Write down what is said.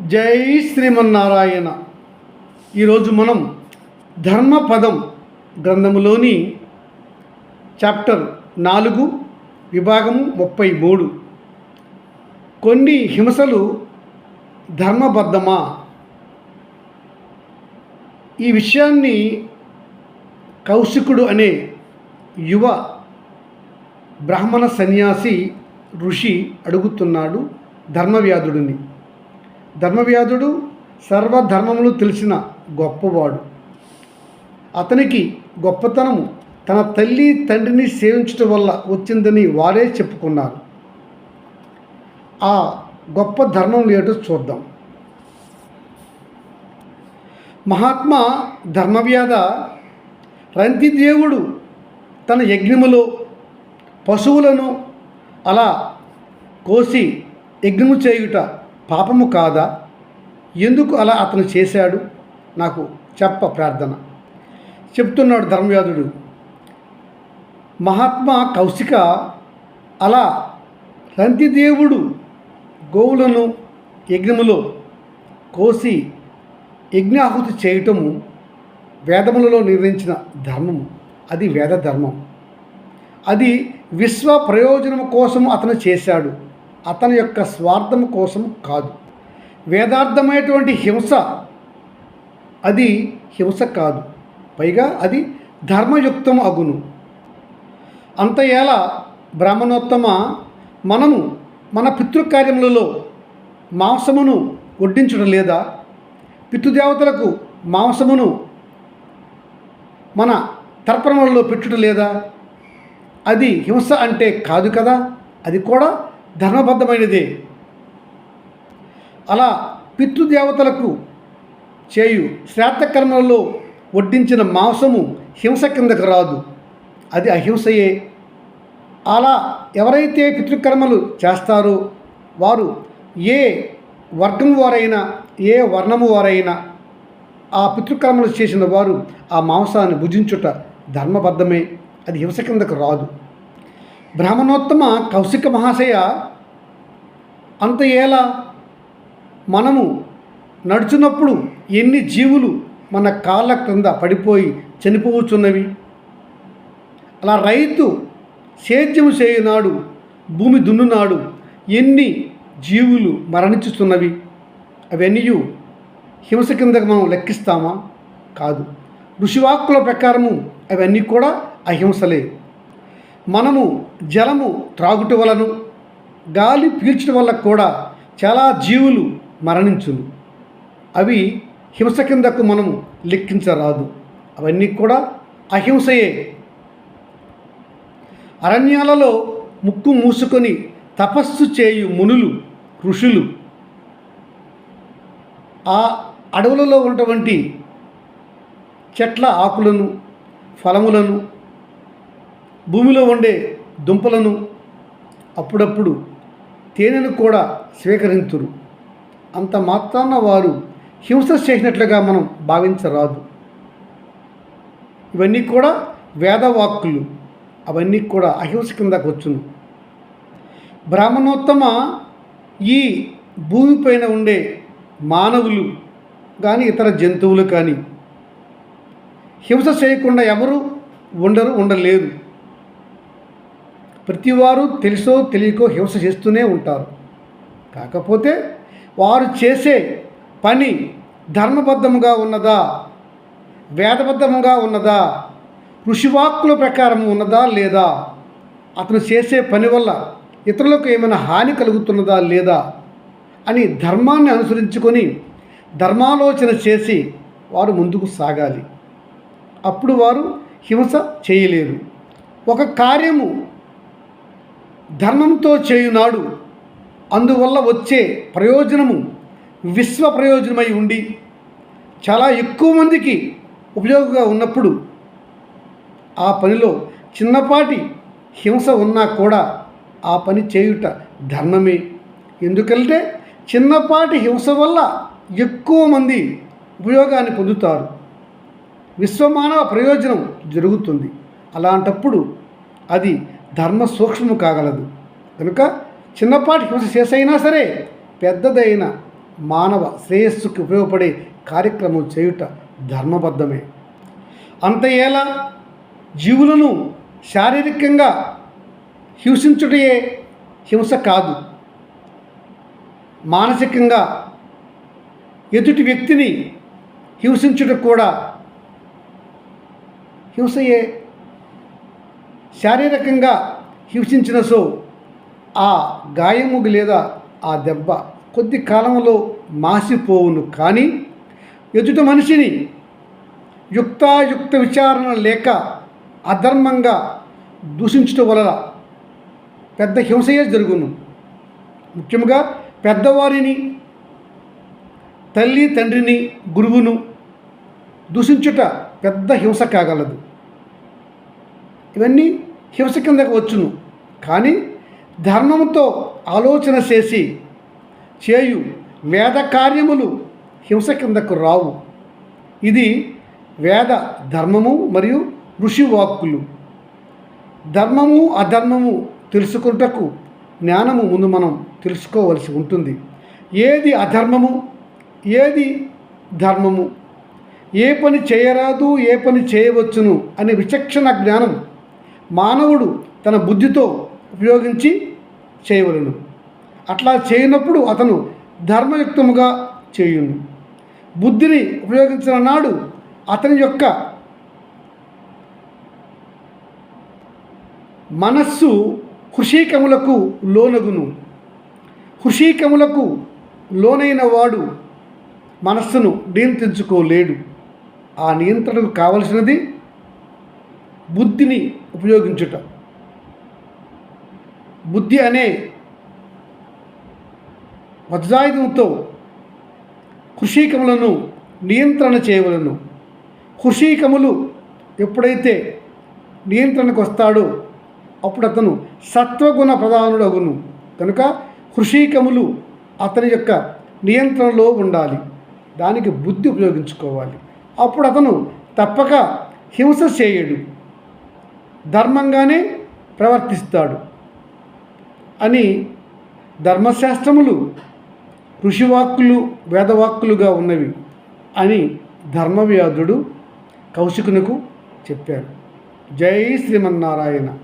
జై శ్రీమన్నారాయణ. ఈరోజు మనం ధర్మపదం గ్రంథములోని చాప్టర్ నాలుగు విభాగం ముప్పై మూడు. కొన్ని హింసలు ధర్మబద్ధమా? ఈ విషయాన్ని కౌశికుడు అనే యువ బ్రాహ్మణ సన్యాసి ఋషి అడుగుతున్నాడు ధర్మవ్యాధుడిని. ధర్మవ్యాధుడు సర్వధర్మములు తెలిసిన గొప్పవాడు. అతనికి గొప్పతనము తన తల్లి తండ్రిని సేవించటం వల్ల వచ్చిందని వారే చెప్పుకున్నారు. ఆ గొప్ప ధర్మం ఏటో చూద్దాం. మహాత్మా ధర్మవ్యాధ రంతిదేవుడు తన యజ్ఞములో పశువులను అలా కోసి యజ్ఞము చేయుట పాపము కాదా? ఎందుకు అలా అతను చేశాడు? నాకు చెప్ప ప్రార్థన. చెప్తున్నాడు ధర్మవ్యాధుడు. మహాత్మా కౌశిక అలా రంతిదేవుడు గోవులను యజ్ఞములో కోసి యజ్ఞాహుతి చేయటము వేదములలో నిర్ణయించిన ధర్మము. అది వేద ధర్మం. అది విశ్వ ప్రయోజనం కోసం అతను చేశాడు. అతని యొక్క స్వార్థం కోసం కాదు. వేదార్థమైనటువంటి హింస అది హింస కాదు. పైగా అది ధర్మయుక్తం అగును. అంతయేలా బ్రాహ్మణోత్తమ మనము మన పితృకార్యములలో మాంసమును వడ్డించడం లేదా? పితృదేవతలకు మాంసమును మన తర్పణములలో పెట్టుట లేదా? అది హింస అంటే కాదు కదా? అది కూడా ధర్మబద్ధమైనదే. అలా పితృదేవతలకు చేయు శ్రాద్ధకర్మలలో వడ్డించిన మాంసము హింస కిందకు రాదు. అది అహింసయే. అలా ఎవరైతే పితృకర్మలు చేస్తారో వారు ఏ వర్గం వారైనా ఏ వర్ణము వారైనా ఆ పితృకర్మలు చేసిన వారు ఆ మాంసాన్ని భుజించుట ధర్మబద్ధమే. అది హింస కిందకు రాదు. బ్రాహ్మణోత్తమ కౌశిక మహాశయ అంత ఎలా మనము నడుచున్నప్పుడు ఎన్ని జీవులు మన కాళ్ళ క్రింద పడిపోయి చనిపోవచ్చున్నవి? అలా రైతు సేద్యము చేయునాడు భూమి దున్నునాడు ఎన్ని జీవులు మరణించుతున్నవి అవన్నీ హింస కిందకు మనం లెక్కిస్తామా? కాదు. ఋషివాక్కుల ప్రకారము అవన్నీ కూడా అహింసలే. మనము జలము త్రాగుట వలను గాలి పీల్చడం వల్ల కూడా చాలా జీవులు మరణించును. అవి హింస కిందకు మనము లెక్కించరాదు. అవన్నీ కూడా అహింసయే. అరణ్యాలలో ముక్కు మూసుకొని తపస్సు చేయు మునులు ఋషులు. ఆ అడవులలో ఉన్నటువంటి చెట్ల ఆకులను ఫలములను భూమిలో ఉండే దుంపలను అప్పుడప్పుడు తేనెను కూడా స్వీకరించురు అంత మాత్రాన వారు హింస చేసినట్లుగా మనం భావించరాదు. ఇవన్నీ కూడా వేదవాక్కులు. అవన్నీ కూడా అహింస కిందకు వచ్చును. బ్రాహ్మణోత్తమ ఈ భూమిపైన ఉండే మానవులు కానీ ఇతర జంతువులు కానీ హింస చేయకుండా ఎవరు ఉండరు ఉండలేరు. ప్రతివారు తెలుసో తెలియకో హింస చేస్తూనే ఉంటారు. కాకపోతే వారు చేసే పని ధర్మబద్ధముగా ఉన్నదా? వేదబద్ధముగా ఉన్నదా? ఋషివాక్కుల ప్రకారం ఉన్నదా లేదా? అతను చేసే పని వల్ల ఇతరులకు ఏమైనా హాని కలుగుతున్నదా లేదా? అని ధర్మాన్ని అనుసరించుకొని ధర్మాలోచన చేసి వారు ముందుకు సాగాలి. అప్పుడు వారు హింస చేయలేరు. ఒక కార్యము ధర్మంతో చేయునాడు. అందువల్ల వచ్చే ప్రయోజనము విశ్వ ప్రయోజనమై ఉండి చాలా ఎక్కువ మందికి ఉపయోగంగా ఉన్నప్పుడు ఆ పనిలో చిన్నపాటి హింస ఉన్నా కూడా ఆ పని చేయుట ధర్మమే. ఎందుకంటే చిన్నపాటి హింస వల్ల ఎక్కువ మంది ఉపయోగాన్ని పొందుతారు. విశ్వమానవ ప్రయోజనం జరుగుతుంది. అలాంటప్పుడు అది ధర్మ సూక్ష్మము కాగలదు. కనుక చిన్నపాటి హింస చేసైనా సరే పెద్దదైన మానవ శ్రేయస్సుకి ఉపయోగపడే కార్యక్రమం చేయుట ధర్మబద్ధమే. అంత ఎలా జీవులను శారీరకంగా హింసించుటయే హింస కాదు. మానసికంగా ఎదుటి వ్యక్తిని హింసించుట కూడా హింసయే శారీరకంగా హింసించిన సో ఆ గాయము లేదా ఆ దెబ్బ కొద్ది కాలంలో మాసిపోవును. కానీ ఎదుట మనిషిని యుక్తాయుక్త విచారణ లేక అధర్మంగా దూషించడం వలన పెద్ద హింసయే జరుగును. ముఖ్యంగా పెద్దవారిని తల్లి తండ్రిని గురువును దూషించుట పెద్ద హింస కాగలదు. ఇవన్నీ హింస కిందకు వచ్చును. కానీ ధర్మముతో ఆలోచన చేసి చేయు వేద కార్యములు హింస కిందకు రావు. ఇది వేద ధర్మము మరియు ఋషి వాక్కులు ధర్మము అధర్మము తెలుసుకుంటకు జ్ఞానము ముందు మనం తెలుసుకోవలసి ఉంటుంది. ఏది అధర్మము? ఏది ధర్మము? ఏ పని చేయరాదు ఏ పని చేయవచ్చును అనే విచక్షణ జ్ఞానం మానవుడు తన బుద్ధితో ఉపయోగించి చేయవలను. అట్లా చేయనప్పుడు అతను ధర్మయుక్తముగా చేయును. బుద్ధిని ఉపయోగించిన నాడు అతని యొక్క మనస్సు హృషీకములకు లోనగును. హృషీకములకు లోనైన వాడు మనస్సును నియంత్రించుకోలేడు. ఆ నియంత్రణకు కావలసినది బుద్ధిని ఉపయోగించుట. బుద్ధి అనే వజ్రాయుధంతో కృషికములను నియంత్రణ చేయవలను. కృషికములు ఎప్పుడైతే నియంత్రణకు వస్తాడో అప్పుడు అతను సత్వగుణ ప్రధానుడు అగును కనుక కృషికములు అతని యొక్క నియంత్రణలో ఉండాలి. దానికి బుద్ధి ఉపయోగించుకోవాలి. అప్పుడు అతను తప్పక హింస చేయడు. ధర్మంగానే ప్రవర్తిస్తాడు అని ధర్మశాస్త్రములు ఋషివాక్కులు వేదవాక్కులుగా ఉన్నవి అని ధర్మవ్యాధుడు కౌశికునకు చెప్పారు. జై శ్రీమన్నారాయణ.